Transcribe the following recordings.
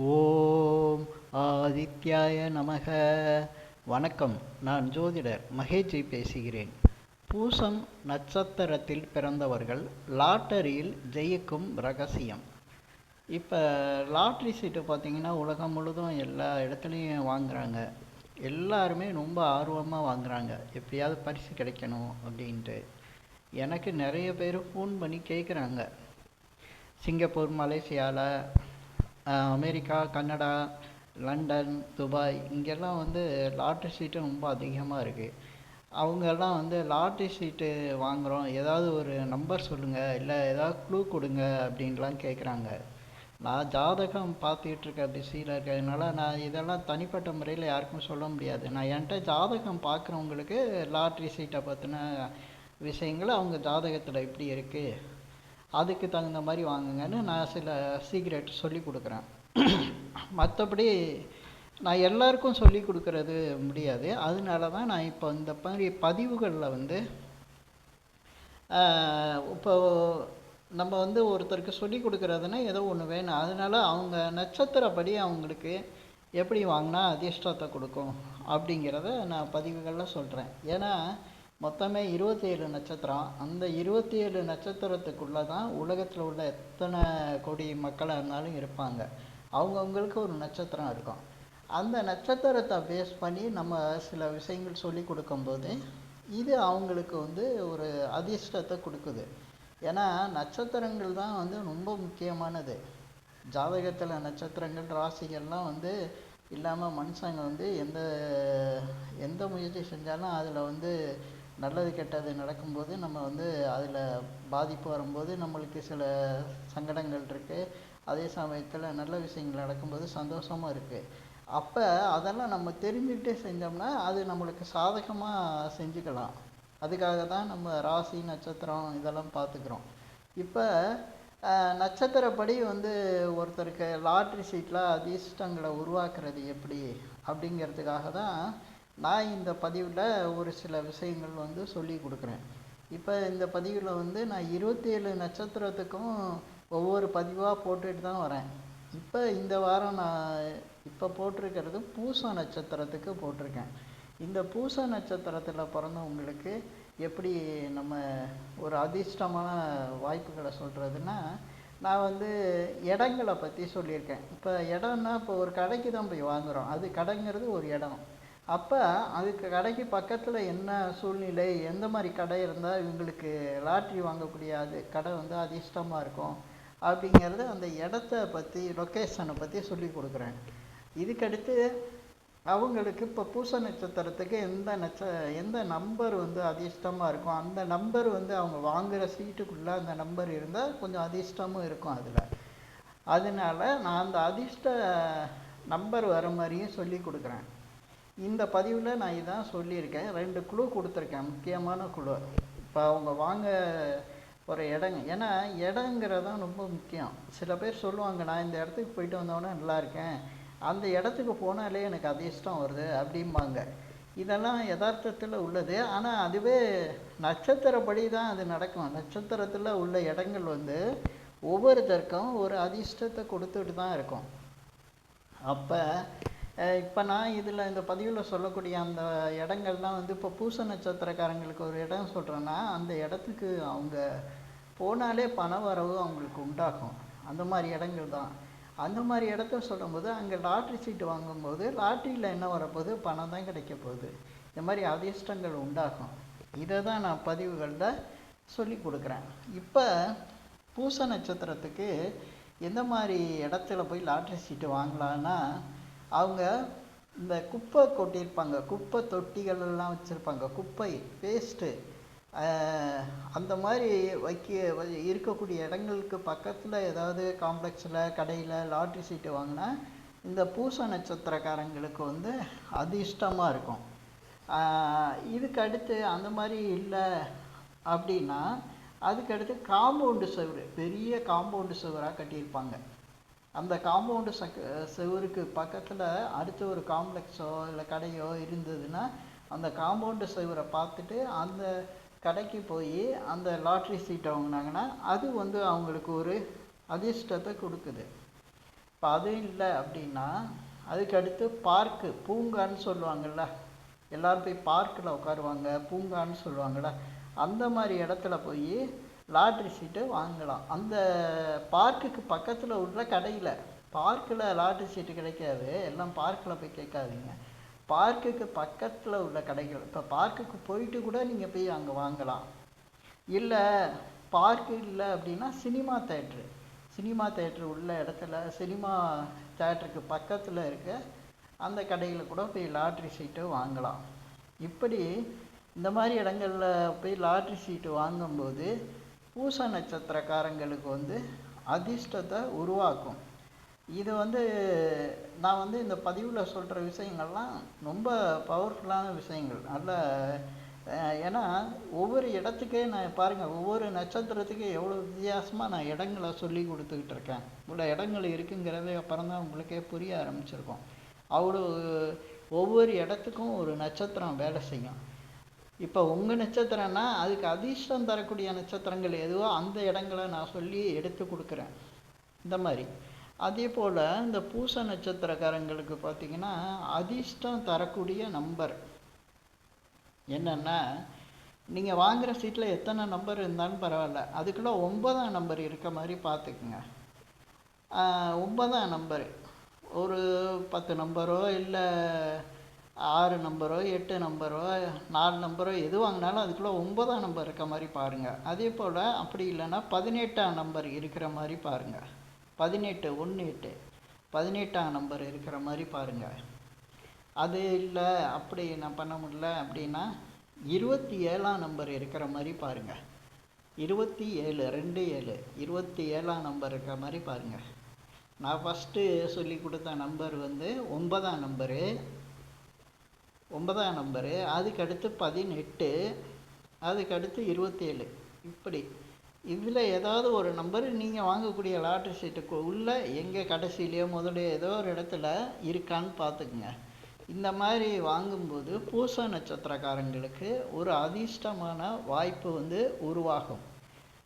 ஓம் ஆதித்யாய நமக. வணக்கம். நான் ஜோதிடர் மகேஜி பேசுகிறேன். பூசம் நட்சத்திரத்தில் பிறந்தவர்கள் லாட்டரியில் ஜெயிக்கும் ரகசியம். இப்போ லாட்ரி சீட்டு பார்த்தீங்கன்னா உலகம் முழுதும் எல்லா இடத்துலையும் வாங்குகிறாங்க எல்லாருமே ரொம்ப ஆர்வமாக வாங்குறாங்க. எப்படியாவது பரிசு கிடைக்கணும் அப்படின்ட்டு. எனக்கு நிறைய பேர் ஃபோன் பண்ணி கேட்குறாங்க சிங்கப்பூர் மலேசியாவில் அமெரிக்கா கனடா லண்டன் துபாய் இங்கெல்லாம் வந்து லாட்ரி சீட்டு ரொம்ப அதிகமாக இருக்குது அவங்கெல்லாம் வந்து லாட்ரி சீட்டு வாங்குகிறோம் ஏதாவது ஒரு நம்பர் சொல்லுங்கள் இல்லை ஏதாவது க்ளூ கொடுங்க அப்படின்லாம் கேட்குறாங்க நான் ஜாதகம் பார்த்துக்கிட்டு இருக்க பிஸியில் இருக்கிறதுனால நான் இதெல்லாம் தனிப்பட்ட முறையில் யாருக்கும் சொல்ல முடியாது. நான் என்கிட்ட ஜாதகம் பார்க்குறவங்களுக்கு லாட்ரி சீட்டை பற்றின விஷயங்களை அவங்க ஜாதகத்தில் எப்படி இருக்குது அதுக்கு தகுந்த மாதிரி வாங்குங்கன்னு நான் சில சீக்ரெட் சொல்லி கொடுக்குறேன். மற்றபடி நான் எல்லாருக்கும் சொல்லி கொடுக்கறது முடியாது. அதனால தான் நான் இப்போ இந்த மாதிரி பதிவுகளில் வந்து இப்போ நம்ம வந்து ஒருத்தருக்கு சொல்லி கொடுக்குறதுனா ஏதோ ஒன்று வேணும். அதனால அவங்க நட்சத்திரப்படி அவங்களுக்கு எப்படி வாங்கினா அதிர்ஷ்டத்தை கொடுக்கும் அப்படிங்கிறத நான் பதிவுகளில் சொல்கிறேன் ஏன்னா மொத்தமே இருபத்தி ஏழு நட்சத்திரம். அந்த இருபத்தி ஏழு நட்சத்திரத்துக்குள்ளே தான் உலகத்தில் உள்ள எத்தனை கோடி மக்களாக இருந்தாலும் இருப்பாங்க. அவங்கவுங்களுக்கு ஒரு நட்சத்திரம் இருக்கும். அந்த நட்சத்திரத்தை பேஸ் பண்ணி நம்ம சில விஷயங்கள் சொல்லி கொடுக்கும்போது இது அவங்களுக்கு வந்து ஒரு அதிர்ஷ்டத்தை கொடுக்குது. ஏன்னா நட்சத்திரங்கள் தான் வந்து ரொம்ப முக்கியமானது. ஜாதகத்தில் நட்சத்திரங்கள் ராசிகள்லாம் வந்து இல்லாமல் மனுஷங்க வந்து எந்த எந்த முயற்சி செஞ்சாலும் அதில் வந்து நல்லது கெட்டது நடக்கும்போது நம்ம வந்து அதில் பாதிப்பு வரும்போது நம்மளுக்கு சில சங்கடங்கள் இருக்குது அதே சமயத்தில் நல்ல விஷயங்கள் நடக்கும்போது சந்தோஷமாக இருக்குது அப்போ அதெல்லாம் நம்ம தெரிஞ்சுக்கிட்டே செஞ்சோம்னா அது நம்மளுக்கு சாதகமாக செஞ்சுக்கலாம். அதுக்காக தான் நம்ம ராசி நட்சத்திரம் இதெல்லாம் பார்த்துக்குறோம். இப்போ நட்சத்திரப்படி வந்து ஒருத்தருக்கு லாட்ரி சீட்டில் அதிர்ஷ்டங்களை உருவாக்குறது எப்படி அப்படிங்கிறதுக்காக தான் நான் இந்த பதிவில் ஒரு சில விஷயங்கள் வந்து சொல்லி கொடுக்குறேன். இப்போ இந்த பதிவில் வந்து நான் இருபத்தி ஏழு நட்சத்திரத்துக்கும் ஒவ்வொரு பதிவாக போட்டுட்டு தான் வரேன். இப்போ இந்த வாரம் நான் இப்போ போட்டிருக்கிறது பூச நட்சத்திரத்துக்கு போட்டிருக்கேன். இந்த பூச நட்சத்திரத்தில் பிறந்தவங்களுக்கு எப்படி நம்ம ஒரு அதிர்ஷ்டமான வாய்ப்புகளை சொல்கிறதுன்னா நான் வந்து இடங்களை பற்றி சொல்லியிருக்கேன். இப்போ இடம்னா இப்போ ஒரு கடைக்கு தான் போய் வாங்குகிறோம் அது கடைங்கிறது ஒரு இடம். அப்போ அதுக்கு கடைக்கு பக்கத்தில் என்ன சூழ்நிலை எந்த மாதிரி கடை இருந்தால் இவங்களுக்கு லாட்ரி வாங்கக்கூடிய அது கடை வந்து அதிர்ஷ்டமாக இருக்கும் அப்படிங்கிறது அந்த இடத்த பற்றி லொக்கேஷனை பற்றி சொல்லி கொடுக்குறேன். இதுக்கடுத்து அவங்களுக்கு இப்போ பூச நட்சத்திரத்துக்கு எந்த நட்ச எந்த நம்பர் வந்து அதிர்ஷ்டமாக இருக்கும்? அந்த நம்பர் வந்து அவங்க வாங்குகிற சீட்டுக்குள்ளே அந்த நம்பர் இருந்தால் கொஞ்சம் அதிர்ஷ்டமும் இருக்கும் அதில். அதனால நான் அந்த அதிர்ஷ்ட நம்பர் வர மாதிரியும் சொல்லி கொடுக்குறேன். இந்த பதிவில் நான் இதான் சொல்லியிருக்கேன். ரெண்டு குழு கொடுத்துருக்கேன். முக்கியமான குழு இப்போ அவங்க வாங்க ஒரு இடங்க ஏன்னா இடங்கிறதான் ரொம்ப முக்கியம். சில பேர் சொல்லுவாங்க நான் இந்த இடத்துக்கு போயிட்டு வந்தோடனே நல்லா இருக்கேன். அந்த இடத்துக்கு போனாலே எனக்கு அதிர்ஷ்டம் வருது அப்படிம்பாங்க. இதெல்லாம் யதார்த்தத்தில் உள்ளது. ஆனால் அதுவே நட்சத்திரப்படி தான் அது நடக்கும். நட்சத்திரத்தில் உள்ள இடங்கள் வந்து ஒவ்வொருத்தருக்கும் ஒரு அதிர்ஷ்டத்தை கொடுத்துட்டு தான் இருக்கும். அப்போ இப்போ நான் இதில் இந்த பதிவில் சொல்லக்கூடிய அந்த இடங்கள்லாம் வந்து இப்போ பூச நட்சத்திரக்காரங்களுக்கு ஒரு இடம் சொல்கிறேன்னா அந்த இடத்துக்கு அவங்க போனாலே பண வரவு அவங்களுக்கு உண்டாகும். அந்த மாதிரி இடங்கள் தான். அந்த மாதிரி இடத்த சொல்லும்போது அங்கே லாட்ரி சீட்டு வாங்கும்போது லாட்ரியில் என்ன வரப்போகுது? பணம் தான் கிடைக்க போகுது. இந்த மாதிரி அதிர்ஷ்டங்கள் உண்டாகும். இதை தான் நான் பதிவுகளில் சொல்லி கொடுக்குறேன். இப்போ பூச நட்சத்திரத்துக்கு எந்த மாதிரி இடத்துல போய் லாட்ரி சீட்டு வாங்கலான்னா அவங்க இந்த குப்பை கொட்டியிருப்பாங்க. குப்பை தொட்டிகள் எல்லாம் வச்சுருப்பாங்க. குப்பை வேஸ்ட்டு அந்த மாதிரி வைக்க இருக்கக்கூடிய இடங்களுக்கு பக்கத்தில் ஏதாவது காம்ப்ளெக்ஸில் கடையில் லாட்ரி சீட்டு வாங்கினா இந்த பூச நட்சத்திரக்காரங்களுக்கு வந்து அதிர்ஷ்டமாக இருக்கும். இதுக்கு அடுத்து அந்த மாதிரி இல்லை அப்படின்னா அதுக்கடுத்து காம்பவுண்டு சுவர் பெரிய காம்பவுண்டு சுவராக கட்டியிருப்பாங்க. அந்த காம்பவுண்டு சக் செவருக்கு பக்கத்தில் அடுத்த ஒரு காம்ப்ளெக்ஸோ இல்லை கடையோ இருந்ததுன்னா அந்த காம்பவுண்டு சுவரை பார்த்துட்டு அந்த கடைக்கு போய் அந்த லாட்ரி சீட்டை வாங்கினாங்கன்னா அது வந்து அவங்களுக்கு ஒரு அதிர்ஷ்டத்தை கொடுக்குது. இப்போ அதுவும் இல்லை அப்படின்னா அதுக்கு அடுத்து பார்க்கு பூங்கான்னு சொல்லுவாங்கள்ல எல்லாரும் போய் பார்க்கில் உட்காருவாங்க பூங்கான்னு சொல்லுவாங்கள்ல அந்த மாதிரி இடத்துல போய் லாட்ரி சீட்டு வாங்கலாம். அந்த பார்க்குக்கு பக்கத்தில் உள்ள கடையில் பார்க்கில் லாட்ரி சீட்டு கிடைக்காது. எல்லாம் பார்க்கில் போய் கேட்காதீங்க. பார்க்குக்கு பக்கத்தில் உள்ள கடைகள் இப்போ பார்க்குக்கு போயிட்டு கூட நீங்கள் போய் அங்கே வாங்கலாம். இல்லை பார்க்கு இல்லை அப்படின்னா சினிமா தேட்ரு. சினிமா தேட்ரு உள்ள இடத்துல சினிமா தேட்டருக்கு பக்கத்தில் இருக்க அந்த கடையில் கூட போய் லாட்ரி சீட்டு வாங்கலாம். இப்படி இந்த மாதிரி இடங்களில் போய் லாட்ரி சீட்டு வாங்கும்போது பூச நட்சத்திரக்காரங்களுக்கு வந்து அதிர்ஷ்டத்தை உருவாக்கும். இது வந்து நான் வந்து இந்த பதிவில் சொல்கிற விஷயங்கள்லாம் ரொம்ப பவர்ஃபுல்லான விஷயங்கள். நல்ல ஏன்னா ஒவ்வொரு இடத்துக்கே நான் பாருங்கள் ஒவ்வொரு நட்சத்திரத்துக்கு எவ்வளோ வித்தியாசமாக நான் இடங்களை சொல்லி கொடுத்துக்கிட்டு இருக்கேன். இவ்வளோ இடங்கள் இருக்குங்கிறதே அப்புறம் தான் உங்களுக்கே புரிய ஆரம்பிச்சிருக்கும். அவ்வளோ ஒவ்வொரு இடத்துக்கும் ஒரு நட்சத்திரம் வேலை செய்யும். இப்போ உங்கள் நட்சத்திரம்னா அதுக்கு அதிர்ஷ்டம் தரக்கூடிய நட்சத்திரங்கள் எதுவோ அந்த இடங்களை நான் சொல்லி எடுத்து கொடுக்குறேன். இந்த மாதிரி. அதே போல் இந்த பூச நட்சத்திரக்காரங்களுக்கு பார்த்தீங்கன்னா அதிர்ஷ்டம் தரக்கூடிய நம்பர். என்னென்னா நீங்கள் வாங்குகிற சீட்டில் எத்தனை நம்பர் இருந்தாலும் பரவாயில்ல. அதுக்குள்ளே ஒன்பதாம் நம்பர் இருக்க மாதிரி பார்த்துக்குங்க ஒன்பதாம் நம்பரு. ஒரு பத்து நம்பரோ இல்லை ஆறு நம்பரோ எட்டு நம்பரோ நாலு நம்பரோ எது வாங்கினாலும் அதுக்குள்ளே ஒன்பதாம் நம்பர் இருக்க மாதிரி பாருங்கள் அதே போல் அப்படி இல்லைன்னா பதினெட்டாம் நம்பர் இருக்கிற மாதிரி பாருங்கள் பதினெட்டு ஒன்று எட்டு பதினெட்டாம் நம்பர் இருக்கிற மாதிரி பாருங்கள் அது இல்லை அப்படி நான் பண்ண முடியல அப்படின்னா இருபத்தி ஏழாம் நம்பர் இருக்கிற மாதிரி பாருங்கள் இருபத்தி ஏழு ரெண்டு ஏழு இருபத்தி ஏழாம் நம்பர் இருக்கிற மாதிரி பாருங்கள் நான் ஃபஸ்ட்டு சொல்லி கொடுத்த நம்பர் வந்து ஒன்பதாம் நம்பரு. ஒன்பதாம் நம்பரு. அதுக்கடுத்து பதினெட்டு. அதுக்கு அடுத்து இருபத்தேழு. இப்படி. இதில் ஏதாவது ஒரு நம்பர் நீங்கள் வாங்கக்கூடிய லாட்ரி சீட்டுக்கு உள்ள எங்கே கடைசியிலையோ முதலையோ ஏதோ ஒரு இடத்துல இருக்கான்னு பார்த்துக்குங்க. இந்த மாதிரி வாங்கும்போது பூச நட்சத்திரக்காரங்களுக்கு ஒரு அதிர்ஷ்டமான வாய்ப்பு வந்து உருவாகும்.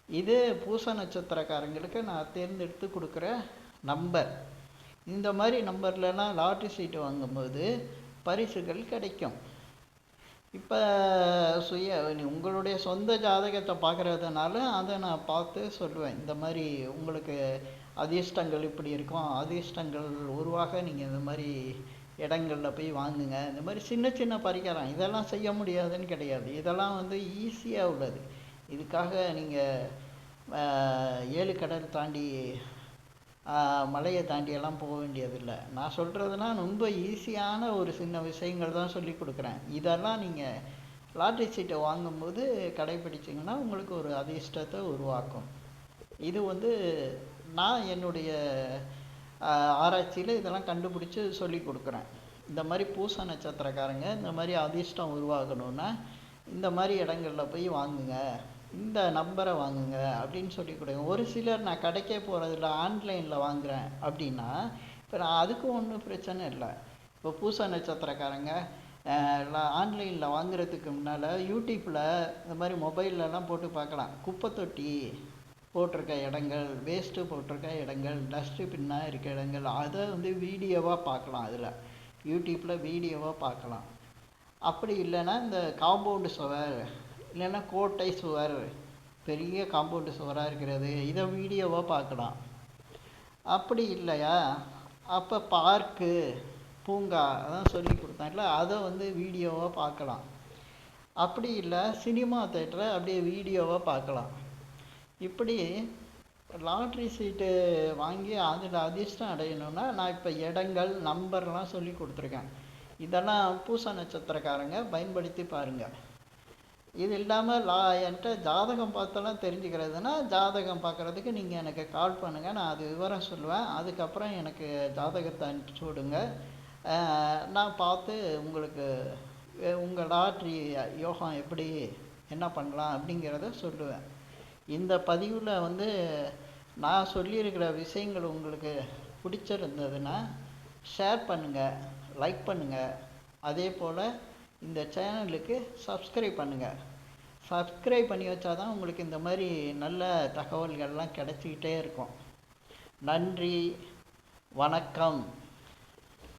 இது பூச நட்சத்திரக்காரங்களுக்கு நான் தேர்ந்தெடுத்து கொடுக்குற நம்பர். இந்த மாதிரி நம்பர்லலாம் லாட்ரி சீட்டு வாங்கும்போது பரிசுகள் கிடைக்கும். இப்போ சுய நீ உங்களுடைய சொந்த ஜாதகத்தை பார்க்குறதுனால அதை நான் பார்த்து சொல்லுவேன். இந்த மாதிரி உங்களுக்கு அதிர்ஷ்டங்கள் இப்படி இருக்கும். அதிர்ஷ்டங்கள் உருவாக நீங்கள் இந்த மாதிரி இடங்கள்ல போய் வாங்குங்க. இந்த மாதிரி சின்ன சின்ன பரிகாரம் இதெல்லாம் செய்ய முடியாதுன்னு கிடையாது. இதெல்லாம் வந்து ஈஸியாக உள்ளது. இதுக்காக நீங்கள் ஏழு கடல் தாண்டி மலையை தாண்டியெல்லாம் போக வேண்டியதில்லை. நான் சொல்கிறதுலாம் ரொம்ப ஈஸியான ஒரு சின்ன விஷயங்கள் தான் சொல்லி கொடுக்குறேன். இதெல்லாம் நீங்கள் லாட்ரி சீட்டை வாங்கும்போது கடைப்பிடிச்சிங்கன்னா உங்களுக்கு ஒரு அதிர்ஷ்டத்தை உருவாக்கும். இது வந்து நான் என்னுடைய ஆராய்ச்சியில் இதெல்லாம் கண்டுபிடிச்சி சொல்லி கொடுக்குறேன். இந்த மாதிரி பூச நட்சத்திரக்காரங்க இந்த மாதிரி அதிர்ஷ்டம் உருவாகணும்னா இந்த மாதிரி இடங்களில் போய் வாங்குங்க. இந்த நம்பரை வாங்குங்க அப்படின்னு சொல்லி கொடுங்க. ஒரு சிலர் நான் கடைக்கே போகிறதில்ல ஆன்லைனில் வாங்குறேன் அப்படின்னா இப்போ நான் அதுக்கும் ஒன்றும் பிரச்சனை இல்லை. இப்போ பூச நட்சத்திரக்காரங்க ஆன்லைனில் வாங்குறதுக்கு முன்னால் யூடியூப்பில் இந்த மாதிரி மொபைல்லலாம் போட்டு பார்க்கலாம். குப்பை தொட்டி போட்டிருக்க இடங்கள் வேஸ்ட்டு போட்டிருக்க இடங்கள் டஸ்ட்டு பின்னாக இருக்க இடங்கள் அதை வந்து வீடியோவாக பார்க்கலாம் அதில். யூடியூப்பில் வீடியோவாக பார்க்கலாம். அப்படி இல்லைன்னா இந்த காம்பவுண்டு சுவர் இல்லைன்னா கோட்டை சுவர் பெரிய காம்பவுண்டு சுவராக இருக்கிறது இதை வீடியோவாக பார்க்கலாம். அப்படி இல்லையா? அப்போ பார்க்கு பூங்கா அதான் சொல்லி கொடுத்தாங்கல்ல அதை வந்து வீடியோவாக பார்க்கலாம். அப்படி இல்லை சினிமா தேட்டரை அப்படியே வீடியோவாக பார்க்கலாம். இப்படி லாட்ரி சீட்டு வாங்கி அதில் அதிர்ஷ்டம் அடையணும்னா நான் இப்போ இடங்கள் நம்பர்லாம் சொல்லி கொடுத்துருக்கேன். இதெல்லாம் பூச நட்சத்திரக்காரங்க பயன்படுத்தி பாருங்கள் இது இல்லாமல் லா என்கிட்ட ஜாதகம் பார்த்தெல்லாம் தெரிஞ்சுக்கிறதுனா ஜாதகம் பார்க்குறதுக்கு நீங்கள் எனக்கு கால் பண்ணுங்கள் நான் அது விவரம் சொல்லுவேன். அதுக்கப்புறம் எனக்கு ஜாதகத்தை அனுப்பிச்சி விடுங்க. நான் பார்த்து உங்களுக்கு உங்கள் லாட்ரி யோகம் எப்படி என்ன பண்ணலாம் அப்படிங்கிறத சொல்லுவேன். இந்த பதிவில் வந்து நான் சொல்லியிருக்கிற விஷயங்கள் உங்களுக்கு பிடிச்சிருந்ததுன்னா ஷேர் பண்ணுங்கள் லைக் பண்ணுங்கள் அதே போல் இந்த சேனலுக்கு சப்ஸ்கிரைப் பண்ணுங்கள் சப்ஸ்கிரைப் பண்ணி வச்சா தான் உங்களுக்கு இந்த மாதிரி நல்ல தகவல்கள்லாம் கிடச்சிக்கிட்டே இருக்கும். நன்றி. வணக்கம்.